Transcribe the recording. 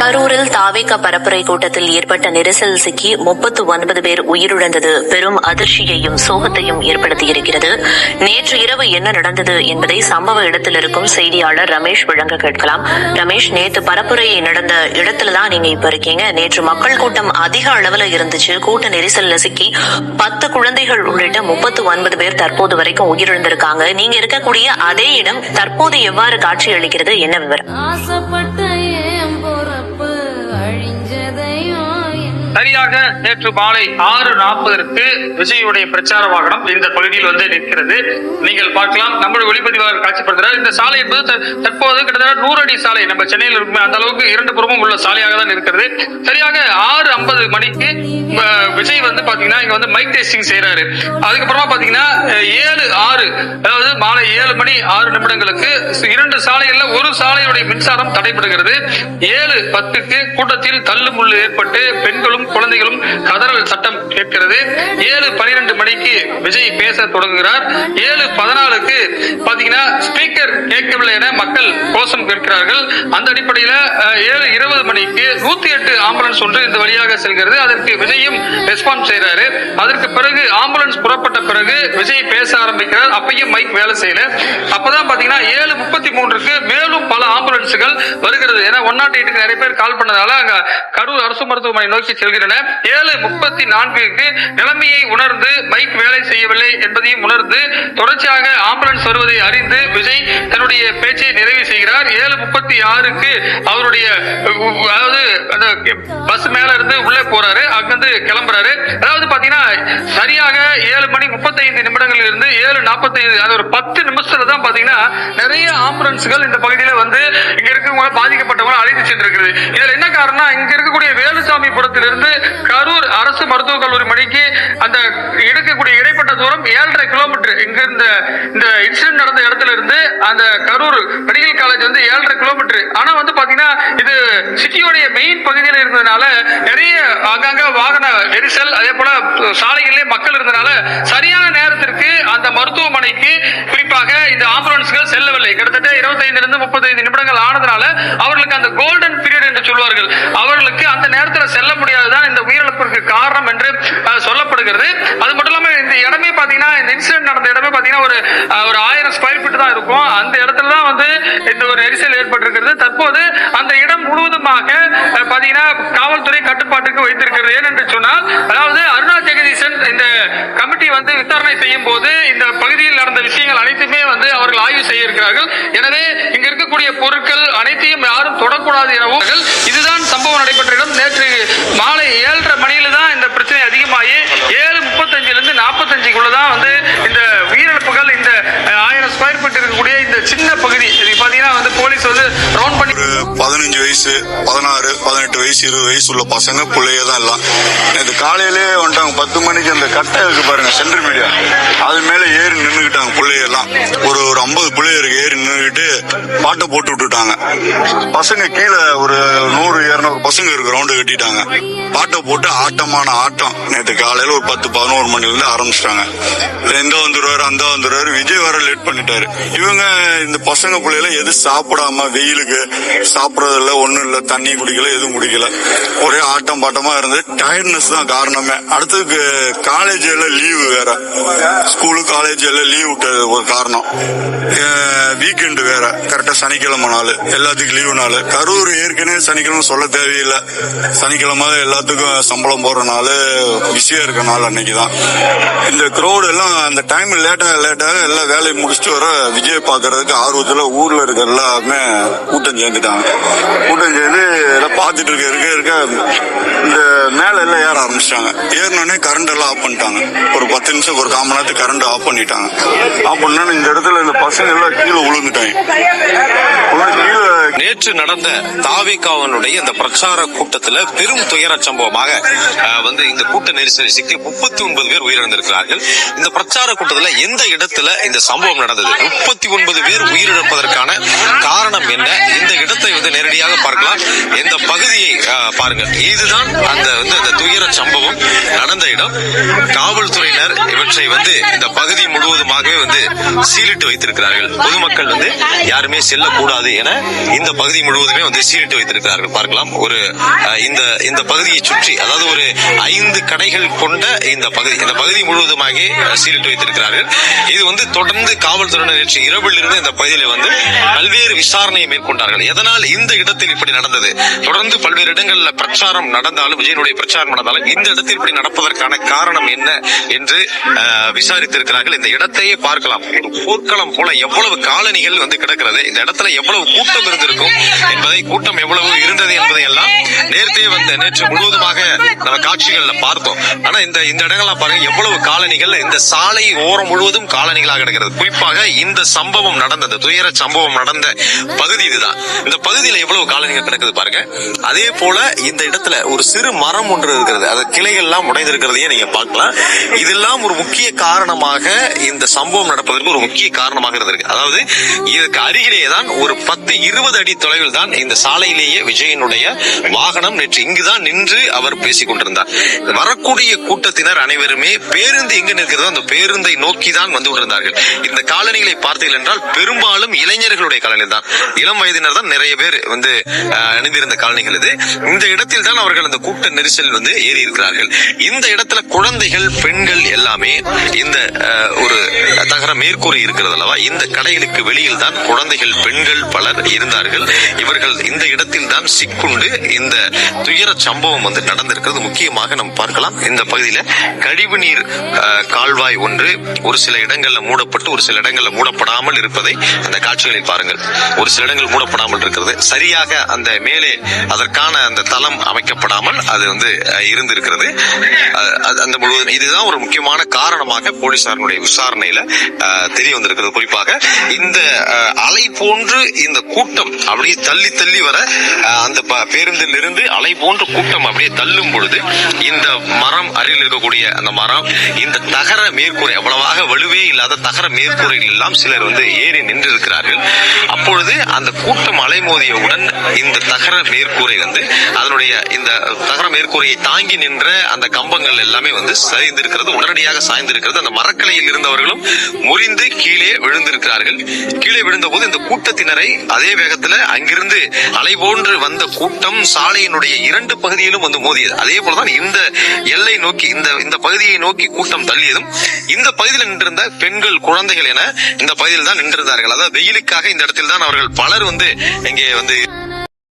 கரூரில் தாவேக பரப்புரை கூட்டத்தில் ஏற்பட்ட நெரிசல் சிக்கி முப்பத்து ஒன்பது பேர் உயிரிழந்தது. பெரும் அதிர்ச்சியையும் சோகத்தையும் ஏற்படுத்தியிருக்கிறது நேற்று இரவு என்ன நடந்தது என்பதை சம்பவ இடத்தில் இருக்கும் செய்தியாளர் ரமேஷ் வழங்க கேட்கலாம். ரமேஷ் நேற்று பரப்புரை நடந்த இடத்துல தான் நீங்க இப்ப இருக்கீங்க. நேற்று மக்கள் கூட்டம் அதிக அளவுல இருந்துச்சு. கூட்ட நெரிசல்ல சிக்கி பத்து குழந்தைகள் உள்ளிட்ட முப்பத்து ஒன்பது பேர் தற்போது வரைக்கும் உயிரிழந்திருக்காங்க. நீங்க இருக்கக்கூடிய அதே இடம் தற்போது எவ்வாறு காட்சி அளிக்கிறது என்ன விவரம்? நேற்று மாலை ஆறு நாற்பதற்கு விஜயுடைய பிரச்சார வாகனம் இந்த பகுதியில் வந்து நிற்கிறது. நீங்கள் பார்க்கலாம் நம்முடைய ஒளிப்பதிவாளர் காட்சிப்படுத்துகிறார். இந்த சாலை என்பது தற்போது கிட்டத்தட்ட நூறு அடி சாலை. நம்ம சென்னையில் இருக்குமே அந்த அளவுக்கு இரண்டு புறமும் உள்ள சாலையாக தான் இருக்கிறது. சரியாக ஆறு ஐம்பது மணிக்கு விஜய் வந்து பாத்தீங்கன்னா இங்க வந்து மைக் டெஸ்டிங் செய்யறாரு அதுக்கப்புறமா பாத்தீங்கன்னா ஏழு ஆறு அதாவது மாலை ஏழு மணி ஆறு நிமிடங்களுக்கு இரண்டு சாலைகள்ல ஒரு சாலையுடைய மின்சாரம் தடைபடுகிறது. ஏழு பத்துக்கு கூட்டத்தில் தள்ளுமுள்ளு ஏற்பட்டு பெண்களும் குழந்தைகளும் கதறல் சட்டம் கேட்கிறது. ஏழு பனிரெண்டு மணிக்கு விஜய் பேச தொடங்குகிறார். ஏழு பதினாலுக்கு பாத்தீங்கன்னா ஸ்பீக்கர் கேட்கவில்லை என மக்கள் கோஷம் கேட்கிறார்கள். அந்த அடிப்படையில ஏழு இருபது மணிக்கு நூத்தி எட்டு ஆம்புலன்ஸ் ஒன்று இந்த வழியாக செல்கிறது. அதற்கு விஜயும் ரெஸ்பான்ஸ் செய்யறாரு அதற்கு பிறகு ஆம்புலன்ஸ் புறப்பட்ட பிறகு விஜய் பேச ஆரம்பிக்கிறார். அப்பையும் மைக் வேலை செய்யல. அப்பதான் பாத்தீங்கன்னா ஏழு முப்பத்தி மூன்றுக்கு பல ஆம்புலன்ஸுகள் வருகிறது. ஏன்னா ஒன் நாட் எயிட்டுக்கு நிறைய பேர் கால் பண்ணதால அங்க கரூர் அரசு மருத்துவமனை நோக்கி செல்கின்றன. ஏழு முப்பத்தி நான்குக்கு நிலைமையை உணர்ந்து பைக் வேலை செய்யவில்லை என்பதையும் உணர்ந்து தொடர்ச்சியாக ஆம்புலன்ஸ் வருவதை அறிந்து விஜய் தன்னுடைய பேச்சை நிறைவு செய்கிறார். ஏழு முப்பத்தி ஆறுக்கு அவருடைய அதாவது அந்த பஸ் மேல இருந்து உள்ளே போறாரு. அங்கிருந்து கிளம்புறாரு. அதாவது பாத்தீங்கன்னா சரியாக ஏழு மணி முப்பத்தைந்து நிமிடங்களில் இருந்து ஏழு நாற்பத்தைந்து அது ஒரு பத்து நிமிஷத்துல தான் பாத்தீங்கன்னா நிறைய ஆம்புலன்ஸ்கள் இந்த பகுதியில வந்து இங்க இருக்கிறவங்க பாதிக்கப்பட்டவங்க அழைத்து சென்றிருக்கிறது. இதுல என்ன காரணம்னா இங்க இருக்கக்கூடிய வேலுசாமி புறத்திலிருந்து கரூர் அரசு மருத்துவக் கல்லூரி மணிக்கு அந்த எடுக்கக்கூடிய இடைப்பட்ட தூரம் ஏழரை கிலோமீட்டர் இங்க இந்த இந்த இன்சிடென்ட் நடந்த இடத்துல இருந்து அந்த கரூர் மெடிக்கல் காலேஜ் வந்து ஏழரை கிலோமீட்டர் ஆனா வந்து பாத்தீங்கன்னா இது சிட்டியோடைய மெயின் பகுதியில் இருந்ததுனால நிறைய அங்கங்க வாகன நெரிசல் அதே போல சாலைகளிலே மக்கள் இருந்தனால சரியான நேரத்திற்கு அந்த மருத்துவமனைக்கு குறிப்பாக இந்த ஆம்புலன்ஸ்கள் செல்லவில்லை. கிட்டத்தட்ட 25 இருந்து முப்பத்தைந்து நிமிடங்கள் ஆனதுனால அவர்களுக்கு அந்த கோல்டன் பீரியட் என்று சொல்வார்கள். அவர்களுக்கு அந்த நேரத்தில் செல்ல முடியாதுதான் இந்த உயிரிழப்பிற்கு காரணம் என்று சொல்லப்படுகிறது. அது மட்டும் இல்லாமல் இந்த இடமே பாத்தீங்கன்னா இந்த இன்சிடென்ட் நடந்த இடமே பாத்தீங்கன்னா ஒரு ஒரு ஆயிரம் ஸ்கொயர் தான் இருக்கும். அந்த இடத்துல தான் வந்து இந்த ஒரு நெரிசல் ஏற்பட்டிருக்கிறது. தற்போது அந்த இடம் முழுவதுமாக பாத்தீங்கன்னா காவல்துறை கட்டுப்பாட்டுக்கு வைத்திருக்கிறது. ஏனென்று சொன்னால் அதாவது அருணா ஜெகதீசன் இந்த கமிட்டி வந்து விசாரணை செய்யும் போது இந்த பகுதியில் நடந்த விஷயங்கள் அனைத்துமே வந்து அவர்கள் ஆய்வு செய்ய இருக்கிறார்கள் எனவே இங்க இருக்கக்கூடிய பொருட்கள் அனைத்தையும் யாரும் தொடக்கூடாது எனவும் இதுதான் சம்பவம் நடைபெற்ற இடம். நேற்று மாலை ஏழரை மணியில தான் இந்த பிரச்சனை அதிகமாகி ஏழு முப்பத்தஞ்சுல இருந்து நாற்பத்தஞ்சுக்குள்ள தான் வந்து இந்த உயிரிழப்புகள் இந்த அஹ், ஆயிரம் ஸ்கொயர் ஃபீட் இருக்கக்கூடிய இந்த சின்ன பகுதி. இது பாத்தீங்கன்னா வந்து போலீஸ் வந்து ரவுண்ட் பண்ணி பதினஞ்சு வயசு பதினாறு பதினெட்டு வயசு இருபது வயசு உள்ள பசங்க பிள்ளைய தான் எல்லாம். இது காலையிலே வந்துட்டாங்க. பத்து மணிக்கு அந்த கட்டை இருக்கு பாருங்க சென்ட்ரல் மீடியா. அது மேல ஏறி நின்றுக்கிட்டாங்க பிள்ளையெல்லாம். ஒரு ஐம்பது பிள்ளையருக்கு ஏறி நின்றுக்கிட்டு பாட்டை போட்டு விட்டுட்டாங்க. பசங்க கீழே ஒரு நூறு இரநூறு பசங்க இருக்கு ரவுண்டு கட்டிட்டாங்க. பாட்டை போட்டு ஆட்டமான ஆட்டம். நேற்று காலையில ஒரு பத்து பதினோரு மணிலிருந்து ஆரம்பிச்சிட்டாங்க. எந்த வந்துருவாரு அந்த வந்துருவாரு விஜய் வர லேட் பண்ணிட்டாரு. இவங்க இந்த பசங்க பிள்ளைகள எதுவும் சாப்பிடாம வெயிலுக்கு சாப்பிட்றதில்ல ஒன்றும் இல்லை தண்ணி குடிக்கல எதுவும் குடிக்கல. ஒரே ஆட்டம் பாட்டமா இருந்து டயர்ட்னஸ் தான் காரணமே. அடுத்தது காலேஜ் எல்லாம் லீவு வேற. ஸ்கூலு காலேஜ் எல்லாம் லீவ் விட்டது ஒரு காரணம். வீக்கெண்டு வேற. கரெக்டா சனிக்கிழமை நாள். எல்லாத்துக்கும் லீவு நாள். கரூர் ஏற்கனவே சனிக்கிழமை சொல்ல தேவையில்லை. சனிக்கிழமை எல்லாத்துக்கும் சம்பளம் போற நாள். பிஸியா இருக்க நாள் அன்னைக்கு தான். இந்த crowd எல்லாம் அந்த டைம் லேட்டாக லேட்டாக எல்லாம் வேலையை முடிச்சுட்டு வர விஜய் பார்க்கறதுக்கு ஆர்வத்தில் ஊர்ல இருக்க எல்லாருமே கூட்டம் சேர்ந்துட்டாங்க. கூட்டம் சேர்ந்து எல்லாம் பார்த்துட்டு இருக்க இருக்க இருக்க இந்த மேல எல்லாம் ஏற ஆரம்பிச்சிட்டாங்க. ஏறினோடனே கரண்ட் எல்லாம் ஆஃப் பண்ணிட்டாங்க. ஒரு பத்து நிமிஷம் ஒரு காமன் நேரத்துக்கு கரண்ட் ஆஃப் பண்ணிட்டாங்க. ஆஃப் பண்ணா இந்த இடத்துல இந்த பசங்க எல்லாம் கீழே விழுந்துட்டாங்க. நேற்று நடந்த தாவிகாவனுடைய இந்த பிரச்சார கூட்டத்தில் பெரும் துயர சம்பவமாக வந்து இந்த கூட்ட நெரிசலில் சிக்கி முப்பத்தி ஒன்பது பேர் உயிரிழந்திருக்கிறார்கள். இந்த பிரச்சார கூட்டத்தில் எந்த இடத்துல இந்த சம்பவம் நடந்தது? முப்பத்தி ஒன்பது பேர் உயிரிழப்பதற்கான காரணம் என்ன? இந்த இடத்தை வந்து நேரடியாக பார்க்கலாம். இந்த பகுதியை பாருங்கள். பாருங்க இதுதான் அந்த வந்து அந்த துயர சம்பவம் நடந்த இடம். காவல்துறையினர் இவற்றை வந்து இந்த பகுதி முழுவதுமாகவே வந்து சீலிட்டு வைத்திருக்கிறார்கள். பொதுமக்கள் வந்து யாருமே செல்லக்கூடாது என இந்த பகுதி முழுவதுமே வந்து சீரிட்டு வைத்திருக்கிறார்கள். பார்க்கலாம். ஒரு இந்த இந்த பகுதியை சுற்றி அதாவது ஒரு ஐந்து கடைகள் கொண்ட இந்த பகுதி இந்த பகுதி முழுவதுமாக சீரிட்டு வைத்திருக்கிறார்கள். இது வந்து தொடர்ந்து காவல்துறையினர் நேற்று இரவில் இருந்து இந்த பகுதியில் வந்து பல்வேறு விசாரணையை மேற்கொண்டார்கள். எதனால் இந்த இடத்தில் இப்படி நடந்தது? தொடர்ந்து பல்வேறு இடங்களில் பிரச்சாரம் நடந்தாலும் விஜயனுடைய பிரச்சாரம் நடந்தாலும் இந்த இடத்தில் இப்படி நடப்பதற்கான காரணம் என்ன என்று விசாரித்திருக்கிறார்கள். இந்த இடத்தையே பார்க்கலாம். ஒரு போர்க்களம் போல எவ்வளவு காலணிகள் வந்து கிடக்கிறது இந்த இடத்துல எவ்வளவு கூட்டம் இருந்திருக்கும் என்பதை கூட்டம் எவ்வளவு இருந்தது என்பதை எல்லாம் நேர்த்தே வந்த நேற்று முழுவதுமாக நம்ம காட்சிகள்ல பார்த்தோம். ஆனா இந்த இந்த இடங்கள்லாம் பாருங்க எவ்வளவு காலணிகள் இந்த சாலை ஓரம் முழுவதும் காலணிகளாக கிடக்கிறது. குறிப்பாக இந்த சம்பவம் நடந்த இந்த துயர சம்பவம் நடந்த பகுதி இதுதான். இந்த பகுதியில எவ்வளவு காலணிகள் கிடக்குது பாருங்க. அதே போல இந்த இடத்துல ஒரு சிறு மரம் ஒன்று இருக்கிறது. அது கிளைகள் எல்லாம் உடைந்திருக்கிறதையே நீங்க பார்க்கலாம். இதெல்லாம் ஒரு முக்கிய காரணமாக இந்த சம்பவம் நடப்பதற்கு ஒரு முக்கிய காரணம் காரணமாக இருந்திருக்கு. அதாவது இதற்கு அருகிலேயே தான் ஒரு பத்து இருபது அடி தொலைவில் தான் இந்த சாலையிலேயே விஜயனுடைய வாகனம் நேற்று இங்குதான் நின்று அவர் பேசிக் கொண்டிருந்தார். வரக்கூடிய கூட்டத்தினர் அனைவருமே பேருந்து எங்கு நிற்கிறதோ அந்த பேருந்தை நோக்கி தான் வந்து கொண்டிருந்தார்கள். இந்த காலணிகளை பார்த்தீர்கள் என்றால் பெரும்பாலும் இளைஞர்களுடைய காலனி தான். இளம் வயதினர் தான் நிறைய பேர் வந்து அணிந்திருந்த காலணிகள் இது. இந்த இடத்தில் தான் அவர்கள் அந்த கூட்ட நெரிசல் வந்து ஏறி இருக்கிறார்கள் இந்த இடத்துல குழந்தைகள் பெண்கள் எல்லாமே இந்த ஒரு தகர மேற்கூறி இருக்கிறது அல்லவா இந்த கடைகளுக்கு வெளியில் தான் குழந்தைகள் பெண்கள் பலர் இருந்தார்கள். இவர்கள் இந்த இடத்தில் தான் சிக்குண்டு இந்த துயர சம்பவம் வந்து நடந்திருக்கிறது. முக்கியமாக நம்ம பார்க்கலாம். இந்த பகுதியில் கழிவுநீர் நீர் கால்வாய் ஒன்று ஒரு சில இடங்கள்ல மூடப்பட்டு ஒரு சில இடங்கள்ல மூடப்படாமல் இருப்பதை அந்த காட்சிகளில் பாருங்கள். ஒரு சில இடங்கள் மூடப்படாமல் இருக்கிறது. சரியாக அந்த மேலே அதற்கான அந்த தளம் அமைக்கப்படாமல் அது வந்து இருந்திருக்கிறது. அது- அந்த முழுவதும் இதுதான் ஒரு முக்கியமான காரணமாக போலீசாரனுடைய விசாரணையில தெரிய வந்திருக்கிறது. குறிப்பாக இந்த அலை போன்று இந்த கூட்டம் அப்படியே தள்ளி தள்ளி வர அந்த பேருந்தில் இருந்து அலை போன்ற கூட்டம் அப்படியே தள்ளும் பொழுது இந்த மரம் அருகில் இருக்கக்கூடிய அந்த மரம் இந்த தகர மேற்கூரை அவ்வளவாக வலுவே இல்லாத தகர மேற்கூரைகள் எல்லாம் சிலர் வந்து ஏறி நின்றிருக்கிறார்கள். அப்பொழுது அந்த கூட்டம் அலைமோதியவுடன் இந்த தகர மேற்கூரை வந்து அதனுடைய இந்த தகர மேற்கூரையை தாங்கி நின்ற அந்த கம்பங்கள் எல்லாமே வந்து சரிந்திருக்கிறது உடனடியாக சாய்ந்திருக்கிறது. அந்த மரக்கலையில் இருந்தவர்களும் முறிந்து கீழே விழுந்திருக்கிறார்கள். கீழே விழுந்தபோது இந்த கூட்டத்தினரை அதே வேகத்துல அங்கிருந்து அலை போன்று வந்த கூட்டம் சாலையினுடைய இரண்டு பகுதியிலும் வந்து மோதியது. அதே போலதான் இந்த எல்லை நோக்கி இந்த இந்த பகுதியை நோக்கி கூட்டம் தள்ளியதும் இந்த பகுதியில் நின்றிருந்த பெண்கள் குழந்தைகள் என இந்த பகுதியில் தான் நின்றிருந்தார்கள். அதாவது வெயிலுக்காக இந்த இடத்தில் தான் அவர்கள் பலர் வந்து இங்கே வந்து